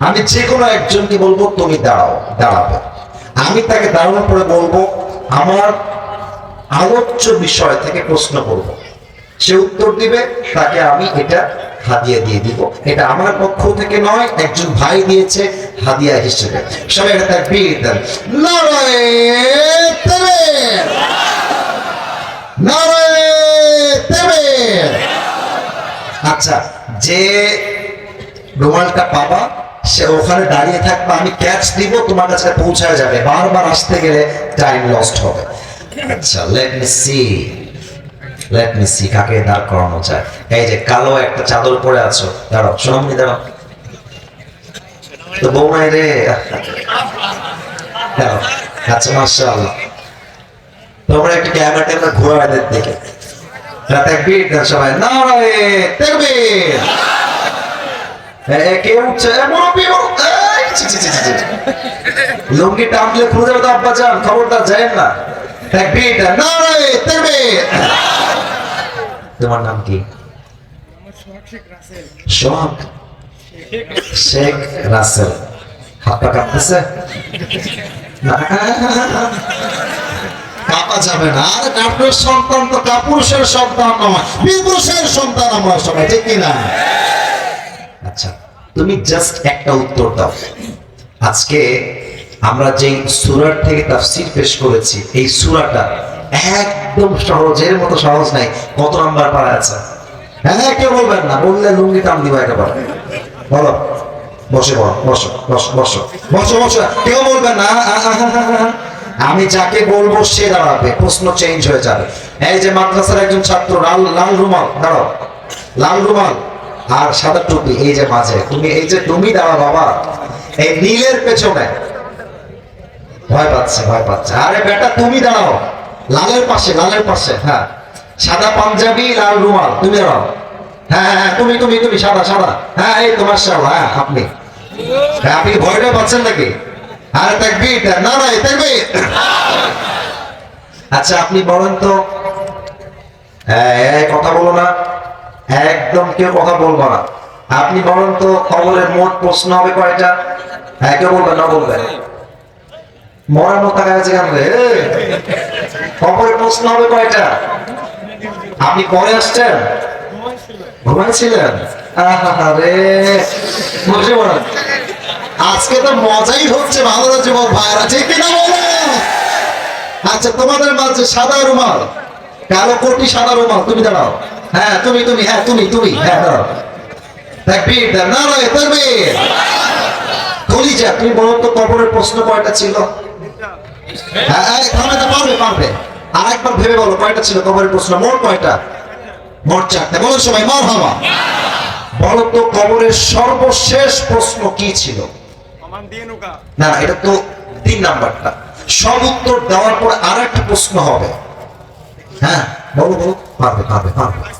আমি যে কোনো একজনকে বলব, তুমি দাঁড়াও, দাঁড়াবে। আমি তাকে দাঁড়ানোর পরে বলব, আমার আলোচ্য বিষয় থেকে প্রশ্ন করব। সে উত্তর দিবে, তাকে আমি এটা হাদিয়া দিয়ে দিব। এটা আমার পক্ষ থেকে নয়, একজন ভাই দিয়েছে হাদিয়া হিসেবে। সবাই এটা তার বীর দেন! আচ্ছা যে রুমালটা পাবা সে ওখানে দাঁড়িয়ে থাকবে আমি ক্যাচ দিব তোমার কাছে পৌঁছায় যাবে। বারবার আসতে গেলে টাইম লস্ট হবে। আচ্ছা let me see let me see কাকে দাঁড় করানো যায়? এই যে কালো একটা চাদর পরে আছো। দাঁড়াও সোনামনি দাঁড়াও। তো বৌমাই রে। আচ্ছা মাশাআল্লাহ। তোমরা একটু ক্যামেরা ট্যামেরা ঘোরা দেখে তাকবীর দেন সবাই। নারায়ণ তাকবীর এ, লুঙ্গি টানলে যাবে তো আব্বা যান খবরদার যায়েন না। তোমার নাম কি? সোহাগ শেখ রাসেল। হাত কাঁপতেছে? না। যাবে না। আর কাপুরের সন্তান তো কাপুরুষের সন্তান নয় বিপুরুষের সন্তান আমরা সবাই ঠিক কিনা আচ্ছা। তুমি জাস্ট একটা উত্তর দাও। আজকে আমরা যেই সুরার থেকে তাফসির পেশ করেছি, এই সুরাটা একদম সহজের মতো সহজ নাই। কত নাম্বার পারা আছে? হ্যাঁ কেউ বলবেন না, বললে লুঙ্গি টান দিব একেবারে। বলো, বসে, বসো বসো বসো বসো বসো কেউ বলবেন না। আমি যাকে বলব সে দাঁড়াবে, প্রশ্ন চেঞ্জ হয়ে যাবে। এই যে মাদ্রাসার একজন ছাত্র, লাল লাল রুমাল, দাঁড়াও। লাল রুমাল। আর সাদা টুপি এই যে মাঝে তুমি এই যে তুমি দাঁড়া বাবা এই নীলের পেছনে। ভয় পাচ্ছে ভয় পাচ্ছে। আরে বেটা তুমি দাঁড়াও। লালের পাশে লালের পাশে হ্যাঁ। সাদা পাঞ্জাবি লাল রুমাল তুমি দাঁড়াও। হ্যাঁ হ্যাঁ হ্যাঁ, তুমি তুমি তুমি সাদা সাদা। হ্যাঁ এই তোমার সাল হ্যাঁ আপনি। হ্যাঁ, আপনি ভয়টা পাচ্ছেন নাকি? আরে দেন। না না তাকবীর। আচ্ছা আপনি বলেন তো। হ্যাঁ, কথা বলো না। একদম কেউ কথা বলব না। আপনি বলেন তো, খবরের মোট প্রশ্ন হবে কয়টা? হ্যাঁ কেউ বলবেন না, বলবেন। মরার মতো টাকা আছে কেন খবরের প্রশ্ন হবে কয়টা? আপনি পরে আসছেন? ঘুমাইছিলেন? আরে বসে পড়েন আজকে তো মজাই হচ্ছে ভালো যুবক ভাইরা ঠিক কিনা বলো? আচ্ছা তোমাদের মাঝে সাদা রুমাল, কালো কোটি সাদা রুমাল, তুমি দাঁড়াও। হ্যাঁ তুমি তুমি হ্যাঁ তুমি তুমি হ্যাঁ তুমি বলো তো কবরের প্রশ্ন কয়টা ছিল? সর্বশেষ প্রশ্ন কি ছিল? না, এটা তো তিন নাম্বারটা। সব উত্তর দেওয়ার পর আর একটা প্রশ্ন হবে। হ্যাঁ বলো বলো পারবে পারবে পারবে।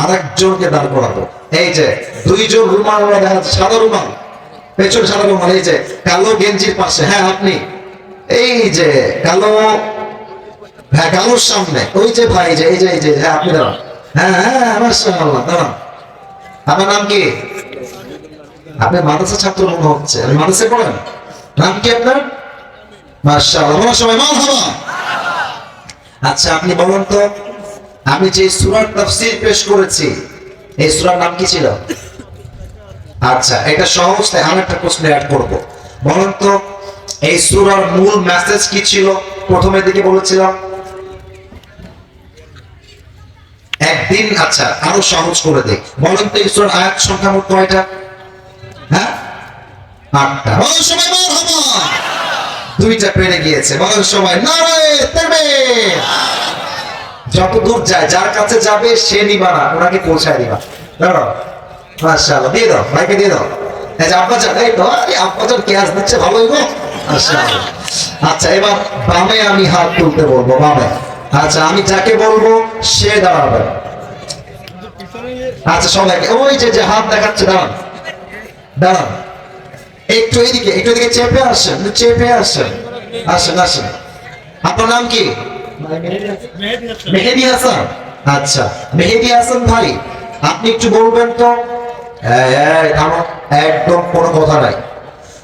আরেকজনকে দাঁড় করাবো। এই যে, দুইজন রুমাল সাদা রুমাল। পেছন সাদা রুমাল, এই যে, কালো গেঞ্জির পাশে। হ্যাঁ আপনি। এই যে, কালো হ্যাঁ কালোর সামনে। ওই যে ভাই যে, এই যে এই যে হ্যাঁ আপনি দাঁড়ান। হ্যাঁ হ্যাঁ আপনার নাম কি? আপনি মাদ্রাসা ছাত্র মনে হচ্ছে। আপনি পড়েন? নাম কি আপনার? মাশাআল্লাহ বলার সময় মারহাবা আচ্ছা আপনি বলুন তো। আমি যে সূরার তাফসীর পেশ করেছি, এই সূরার নাম কি ছিল? আচ্ছা এটা সহজ, তাই আমি একটা প্রশ্ন অ্যাড করব। বলুন তো, এই সূরার মূল মেসেজ কি ছিল? প্রথমের দিকে বলেছিলাম। একদিন আচ্ছা আরও সহজ করে দেখ বলুন তো, এই সূরার আয়াত সংখ্যা মোট কয়টা? হ্যাঁ? আটটা। বলেন সবাই মারহাবা দুইটা পেরে গিয়েছে। বলেন সবাই নারায়ে তাকবীর যত দূর যায়, যার কাছে যাবে, সে নিবা না, ওনাকে পৌঁছায় দিবা। দাঁড়াও মাশাআল্লাহ, দিয়ে দাও, ভাইকে দিয়ে দাও। আরে ক্যাশ দিচ্ছে? ভালোই গো। আচ্ছা এবার আমি হাত তুলতে বলব আচ্ছা আমি যাকে বলব, সে দাঁড়াবে। আচ্ছা সবাইকে, ওই যে হাত দেখাচ্ছে, দাঁড়ান। দাঁড়ান। একটু এইদিকে একটু এদিকে চেপে আসেন চেপে আসেন। আসেন আসেন। আপনার নাম কি? আচ্ছা মেহেদি হাসান ভাই আপনি একটু বলবেন তো। একদম কোনো কথা নাই।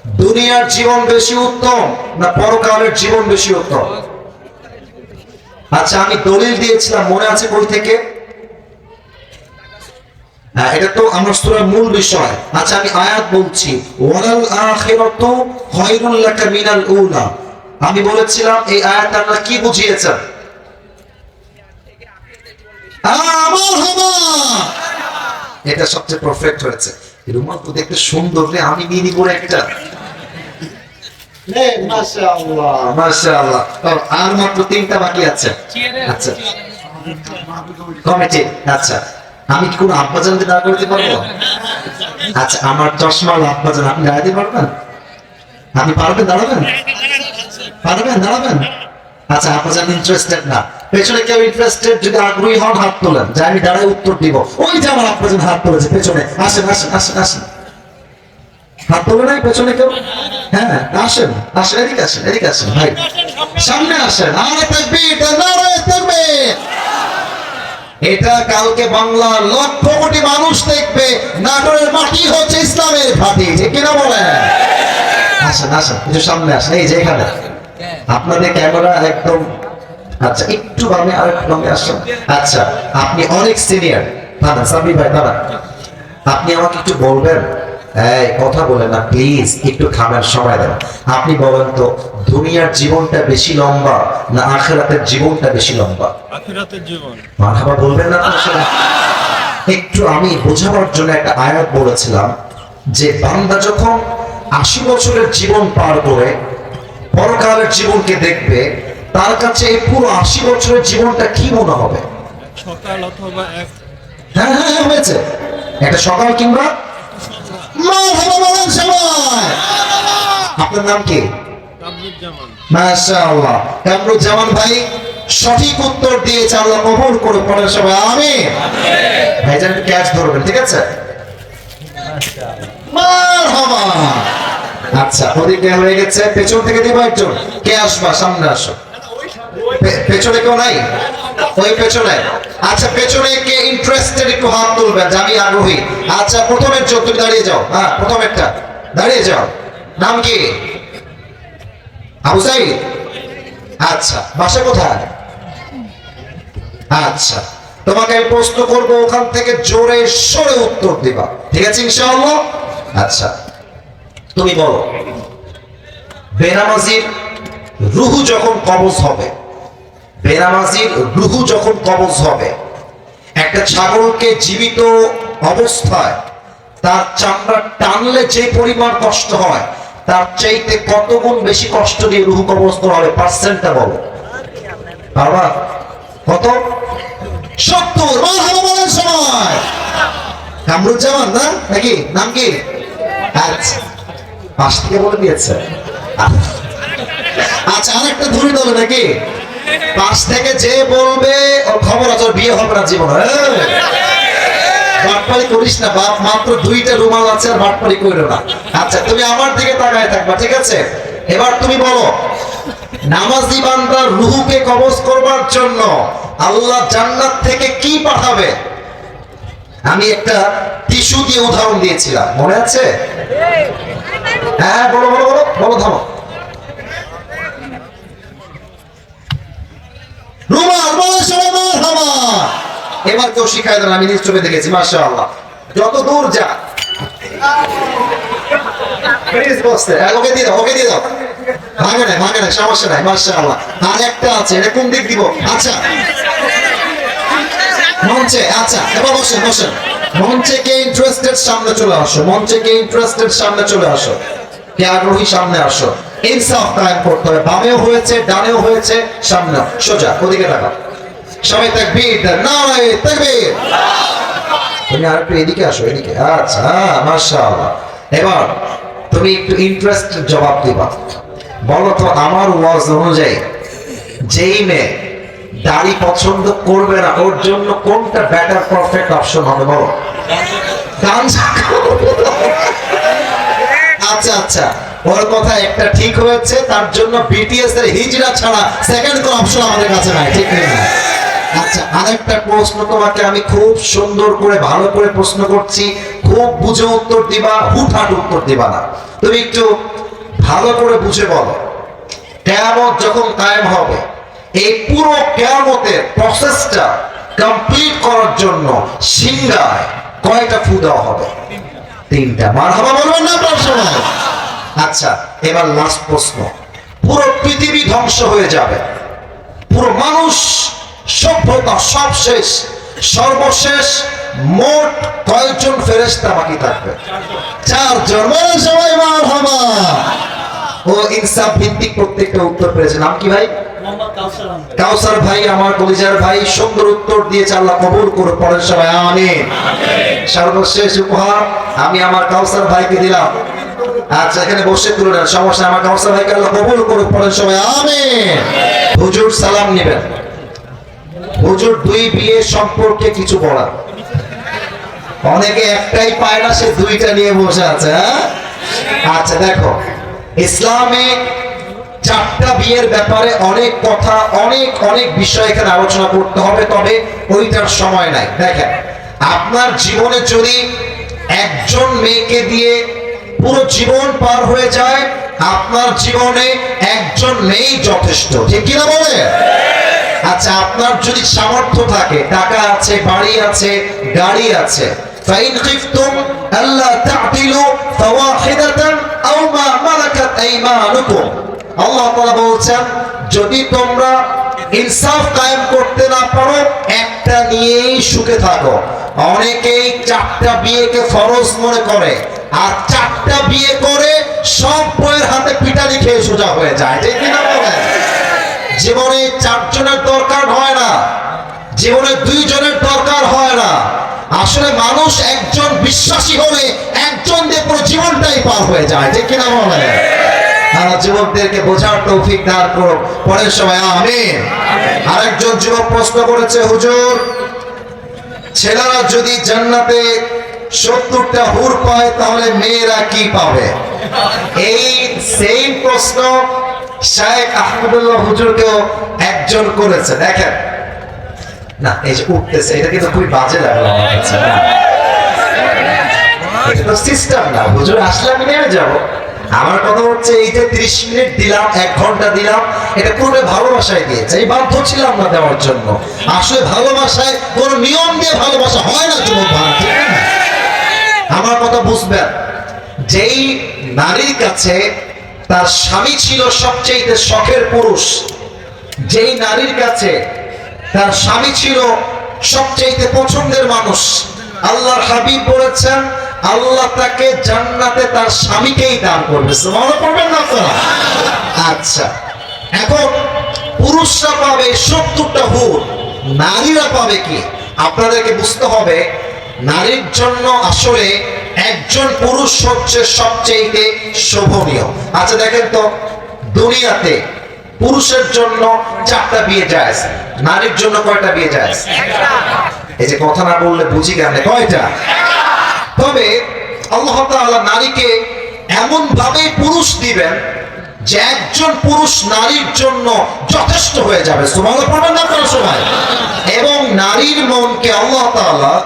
দুনিয়ার জীবন বেশি উত্তম না পরকালের জীবন বেশি উত্তম? আচ্ছা আমি দলিল দিয়েছিলাম মনে আছে বই থেকে? হ্যাঁ, এটা তো আমার সূরার মূল বিষয়। আচ্ছা আমি আয়াত বলছি। ওয়ালাল আখিরাতু খায়রুল লাকা মিনাল উলা। আমি বলেছিলাম এই আয়াত আল্লাহ কি বুঝিয়েছেন? এটা সবচেয়ে পারফেক্ট হয়েছে। রুমাল তো দেখতে সুন্দর রে আমি নিয়ে নিব একটা। আর মাত্র তিনটা বাকি আছে। আচ্ছা। কমিটি আচ্ছা। আমি কি কোনো আব্বাজানকে দাঁড় করতে পারব? আচ্ছা আমার চশমা আব্বাজান আপনি দাঁড়াতে পারবেন? আপনি পারবেন দাঁড়াবেন? পারবেন দাঁড়াবেন। আচ্ছা আব্বাজান ইন্টারেস্টেড না। পেছনে কেউ ইন্টারেস্টেড যদি আগ্রহী হন, হাত তোলেন। যে আমি দাঁড়ায় উত্তর দিব। ওই যে আমার আব্বাজান হাত তুলেছে, পেছনে। আসেন আসেন আসেন আসেন। হাত তোলে নাই পেছনে কেউ? হ্যাঁ আসেন আসেন, এদিকে আসেন এদিকে আসেন, ভাই। সামনে আসেন। এটা কালকে বাংলার লক্ষ কোটি মানুষ দেখবে। নাটোরের মাটি হচ্ছে ইসলামের ঘাটি যে কিনা বলে আসেন আসেন একটু সামনে আসেন, এই যে এখানে। আপনাদের ক্যামেরা একদম আচ্ছা একটু বামে আর একটু বামে আসেন। আচ্ছা আপনি অনেক সিনিয়র দাদা সাবি ভাই দাদা আপনি আমাকে একটু বলবেন? এই কথা বলেন না প্লিজ একটু খামের সময় দেন। আপনি বলেন তো দুনিয়ার জীবনটা বেশি লম্বা না আখেরাতের জীবনটা বেশি লম্বা? আখিরাতের জীবন। মারহাবা বলবেন না? একটু আমি বোঝাবার জন্য একটা আয়াত বলেছিলাম যে বান্দা যখন আশি বছরের জীবন পার করে পরকালের জীবনকে দেখবে তার কাছে এই পুরো আশি বছরের জীবনটা কি মনে হবে? সকাল অথবা এক। হ্যাঁ হ্যাঁ হ্যাঁ, হয়েছে। একটা সকাল কিংবা আপনার নাম কি? মাশাআল্লাহ। কামরুজ্জামান ভাই সঠিক উত্তর দিয়েছে আল্লাহ কবুল করে সবাই ভাইজান একটু ক্যাচ ধরবেন ঠিক আছে? মারহাবা। আচ্ছা ওদিকে হয়ে গেছে? পেছন থেকে দিব একজন। কে আসবা? সামনে আসো। পেছনে কেউ নাই? ওই পেছনে। আচ্ছা পেছনে কে ইন্টারেস্টেড একটু হাত তুলবেন আমি আগ্রহী। আচ্ছা প্রথমের চোখ তুমি দাঁড়িয়ে যাও। হ্যাঁ প্রথমেরটা। দাঁড়িয়ে যাও। নাম কি? আবু সাইদ? আচ্ছা বাসা কোথায়? আচ্ছা তোমাকে আমি প্রশ্ন করব, ওখান থেকে জোরে সরে উত্তর দিবা। ঠিক আছে, ইনশাআল্লাহ? আচ্ছা। তুমি বলো, বেনামাজির রুহু যখন কবজ হবে, বেনামাজির রুহু যখন কবজ হবে, একটা ছাগলকে জীবিত অবস্থায় তার চামড়া টানলে যে পরিমাণ কষ্ট হয়, তার চাইতে কত গুণ বেশি কষ্ট দিয়ে রুহু কবজ করা হবে? পার্সেন্টটা বলো। বাবা কত? সত্তর। সময় কামরুজ্জামান, না? নাকি? নাম কি? আচ্ছা। পাশ থেকে বলে দিয়েছে। আচ্ছা আরেকটা ধরে দেবে নাকি? পাশ থেকে যে বলবে, ওর খবর আছে বিয়ে হবে না জীবন। বাটপারি করিস না, বাপ, মাত্র দুইটা রুমাল আছে আর না। আচ্ছা তুমি আমার দিকে তাকায় থাকবা, ঠিক আছে? এবার তুমি বলো, নামাজি বান্দার রুহুকে কবজ করবার জন্য আল্লাহ জান্নাত থেকে কি পাঠাবে? আমি একটা টিস্যু দিয়ে উদাহরণ দিয়েছিলাম, মনে আছে? হ্যাঁ বলো বলো বলো বলো থামো। এবার কেউ শিখাই দেন আমি নিজ দেখেছি মাশাআল্লাহ। যত দূর যা। হ্যাঁ, ওকে দিয়ে দাও ওকে দিয়ে দাও। ভাঙে নাই ভাঙে নাই সমস্যা নাই একটা আছে এটা দিক দিব? আচ্ছা। মঞ্চে আচ্ছা এবার বসেন বসেন। মঞ্চে কে ইন্টারেস্টেড সামনে চলে আসো। মঞ্চে কে ইন্টারেস্টেড সামনে চলে আসো। কে আগ্রহী, সামনে আসো। ইনসাফ কায়েম করতে হবে। বামেও হয়েছে, ডানেও হয়েছে, সামনে সোজা, ওদিকে টাকা সবাই তাকবীর নারায়ে তাকবীর। তুমি আর একটু এদিকে আসো, এদিকে। আচ্ছা হ্যাঁ এবার তুমি একটু ইন্টারেস্ট জবাব দিবা। বলো তো, আমার ওয়াজ অনুযায়ী, যেই মেয়ে দাড়ি পছন্দ করবে না, ওর জন্য কোনটা বেটার পারফেক্ট অপশন হবে বলো? আচ্ছা আচ্ছা। ওর কথা একটা ঠিক হয়েছে, তার জন্য বিটিএস এর হিজড়া ছাড়া সেকেন্ড কোন অপশন আমাদের কাছে নাই, ঠিক নেই? আচ্ছা আরেকটা প্রশ্ন তোমাকে আমি খুব সুন্দর করে, ভালো করে প্রশ্ন করছি। খুব বুঝে উত্তর দিবা, হুটহাট উত্তর দিবা না। তুমি একটু ভালো করে বুঝে বলো। কেয়ামত যখন কায়েম হবে এই পুরো কেয়ামতের প্রসেসটা কমপ্লিট করার জন্য সিংহায় কয়টা ফু দেওয়া হবে? তিনটা। মারহাবা বলবেন না সময় আচ্ছা এবার লাস্ট প্রশ্ন। পুরো পৃথিবী ধ্বংস হয়ে যাবে। পুরো মানুষ সভ্যতা সব শেষ। সর্বশেষ মোট কয়েকজন ফেরেশতা বাকি থাকবে? চারজন সবাই মারহাবা। ও ইনসাফ ভিত্তিক প্রত্যেকটা উত্তর পেয়েছে নাম কি ভাই? কাউসার ভাই, আমার কলিজার ভাই, সুন্দর উত্তর দিয়েছে আল্লাহ কবুল করে পড়েন সবাই আমিন। সর্বশেষ উপহার আমি আমার কাউসার ভাইকে দিলাম। আচ্ছা এখানে বসে তুলে সমস্যা আমার কাউসার ভাইকে আল্লাহ কবুল করে আমিন। হুজুর সালাম নেবেন। হুজুর দুই বিয়ে সম্পর্কে কিছু বলার। অনেকে একটাই পায় না, সে দুইটা নিয়ে বসে আছে হ্যাঁ? আচ্ছা দেখো। ইসলামে চারটা বিয়ের ব্যাপারে অনেক কথা অনেক অনেক বিষয় এখানে আলোচনা করতে হবে তবে ওইটার সময় নাই দেখেন আপনার জীবনে যদি একজন মেয়েকে দিয়ে পুরো জীবন পার হয়ে যায় আপনার জীবনে একজন মেয়েই যথেষ্ট ঠিক কিনা বলে আচ্ছা আপনার যদি সামর্থ্য থাকে টাকা আছে বাড়ি আছে গাড়ি আছে فإن خفتم ألا تعدلوا فواحدة أو ما ملكت أيمانكم আল্লাহ বলছেন, যদি তোমরা ইনসাফ কায়েম করতে না পারো, একটা নিয়েই সুখে থাকো। অনেকেই চারটা বিয়েকে ফরজ মনে করে, আর চারটা বিয়ে করে সব বইয়ের হাতে পিটানি খেয়ে সোজা হয়ে যায়। ঠিক কিনা বলেন? জীবনে চারজনের দরকার হয় না, জীবনে দুইজনের দরকার হয় না। আসলে মানুষ একজন বিশ্বাসী হলে একজন দিয়ে পুরো জীবনটাই পার হয়ে যায়। ঠিক কিনা বলে আমার যুবকদেরকে বোঝার তৌফিক দান করো পরের সময় আমিন। আরেকজন যুবক প্রশ্ন করেছে হুজুর ছেলেরা যদি জান্নাতে সত্তরটা হুর পায় তাহলে মেয়েরা কি পাবে? এই সেম প্রশ্ন শায়েখ আহমদুল্লাহ হুজুরকেও একজন করেছে। দেখেন। না এই যে উঠতেছে এটা কিন্তু খুবই বাজে লাগল আমার কাছে। না। এটা তো সিস্টেম না। হুজুর আসলে আমি নেমে যাব। আমার কথা হচ্ছে, এই যে ত্রিশ মিনিট দিলাম, এক ঘণ্টা দিলাম, এটা পুরো ভালোবাসায় দিয়েছে এই বাধ্য ছিলাম না দেওয়ার জন্য। আসলে ভালোবাসায় কোনো নিয়ম দিয়ে ভালোবাসা হয় না ভাই আমার কথা বুঝবেন যেই নারীর কাছে তার স্বামী ছিল সবচেয়ে শখের পুরুষ, যেই নারীর কাছে তার স্বামী ছিল সবচেয়ে পছন্দের মানুষ, আল্লাহর হাবিব বলেছেন আল্লাহ তাকে জান্নাতে তার স্বামীকেই দান করবে। মনে করবেন না আপনারা? আচ্ছা। এখন পুরুষরা পাবে সত্তরটা হুর নারীরা পাবে কি? আপনাদেরকে বুঝতে হবে নারীর জন্য আসলে একজন পুরুষ হচ্ছে সবচেয়ে শোভনীয়। আচ্ছা দেখেন তো দুনিয়াতে পুরুষের জন্য চারটা বিয়ে যায় নারীর জন্য কয়টা বিয়ে যায় এই যে কথা না বললে বুঝি কেন কয়টা? তবে আল্লাহ তাআলা নারীকে এমন ভাবে পুরুষ দিবেন যে একজন পুরুষ নারীর জন্য যথেষ্ট হয়ে যাবে। সুবহানাল্লাহ পড়বেন না কোনো সময় এবং নারীর মনকে আল্লাহ তাআলা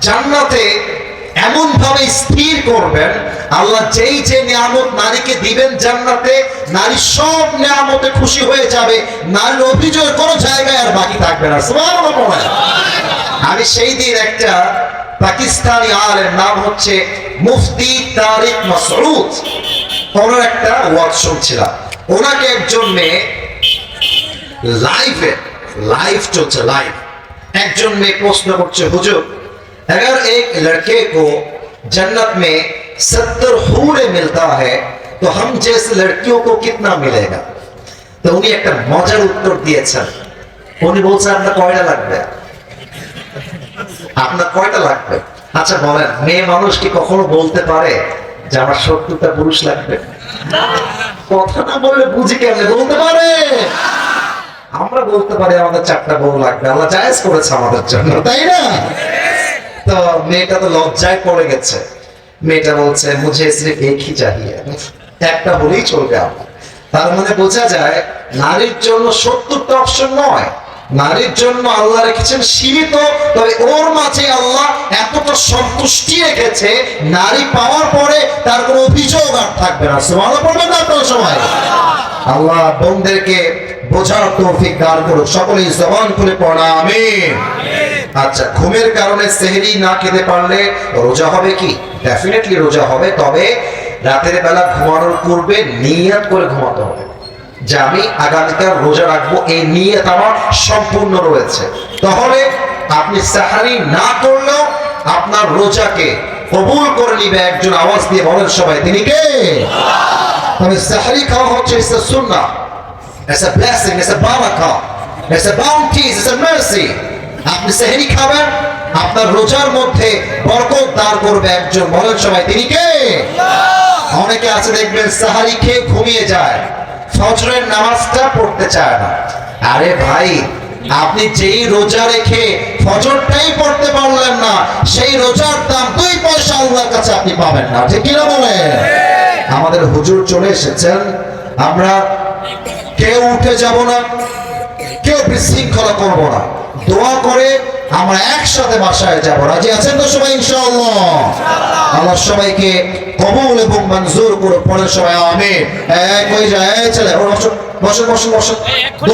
জান্নাতে এমন ভাবে স্থির করবেন, আল্লাহ যেই যে নিয়ামত নারীকে দিবেন জান্নাতে, নারী সব নিয়ামতে খুশি হয়ে যাবে, নারীর অভিযোগ কোনো জায়গায় আর বাকি থাকবে না। পড়েন। আমি সেই দিন একটা পাকিস্তানি আলের নাম হচ্ছে মুফতি তারিক মাসউদ ওনার একটা ওয়াজ শুনছিলাম ওনাকে একজন মেয়ে লাইভে লাইভ চলছে লাইভ একজন মেয়ে প্রশ্ন করছে হুজুর अगर एक लड़के को जन्नत में सत्तर हूरे मिलता है तो हम जैसे लड़कियों को कितना मिलेगा তো উনি একটা মজার উত্তর দিয়েছেন উনি বলছেন আপনার কয়টা লাগবে আপনার কয়টা লাগবে? আচ্ছা বলেন, মেয়ে মানুষ কি কখনো বলতে পারে যে আমার সত্তরটা পুরুষ লাগবে? কথা না বললে বুঝি কেমনে? বলতে পারে। আমরা বলতে পারি আমাদের চারটা বউ লাগবে। আল্লাহ জায়েজ করেছে আমাদের জন্য, তাই না? তো মেয়েটা তো লজ্জায় পড়ে গেছে। মেয়েটা বলছে মুঝে সির্ফ এক হি চাহিয়ে। একটা হলেই চলবে আমার। তার মানে বোঝা যায়, নারীর জন্য সত্তরটা অপশন নয়। নারীর জন্য আল্লাহ রেখেছেন সীমিত তবে ওর মাঝে আল্লাহ এতটা সন্তুষ্টি রেখেছে নারী পাওয়ার পরে তার কোনো অভিযোগ আর থাকবে না। সুবহানাল্লাহ পড়বেন না আপনারা সবাই। আল্লাহ বোনদেরকে বোঝার তৌফিক দান করুক। সকলেই জবান খুলে পড়া আমিন। আচ্ছা ঘুমের কারণে সেহরি না খেতে পারলে রোজা হবে কি? ডেফিনেটলি রোজা হবে তবে রাতের বেলা ঘুমানোর পূর্বে নিয়ত করে ঘুমাতে হবে। যে আমি আগামীকাল রোজা রাখব এই নিয়ত আমার সম্পূর্ণ রয়েছে। তাহলে আপনি সাহারি না করলেও আপনার রোজাকে কবুল করে নিবে একজন আওয়াজ দিয়ে বলেন সবাই তিনি কে? তবে সাহারি খাওয়া হচ্ছে a bounty, it's a আপনি সেহরি খাবেন আপনার রোজার মধ্যে বরকত দান করবে একজন বলেন সবাই তিনি কে? অনেকে আছে দেখবেন সাহারি খেয়ে ঘুমিয়ে যায়। ফজরের নামাজটা পড়তে চায় না। আরে ভাই, আপনি যেই রোজা রেখে ফজরটাই পড়তে পারলেন না, সেই রোজার দাম দুই পয়সা আল্লাহর কাছে আপনি পাবেন না। ঠিক কিনা বলেন? আমাদের হুজুর চলে এসেছেন। আমরা কেউ উঠে যাব না, কেউ বিশৃঙ্খলা করব না। দোয়া করে আমরা একসাথে বাসায় যাব। রাজি আছেন তো সবাই ইনশাআল্লাহ? আল্লাহ সবাইকে কবুল এবং মঞ্জুর করে পড়ে সবাই আমি এক হয়ে যায়? ছেলে বসে বসে দোয়া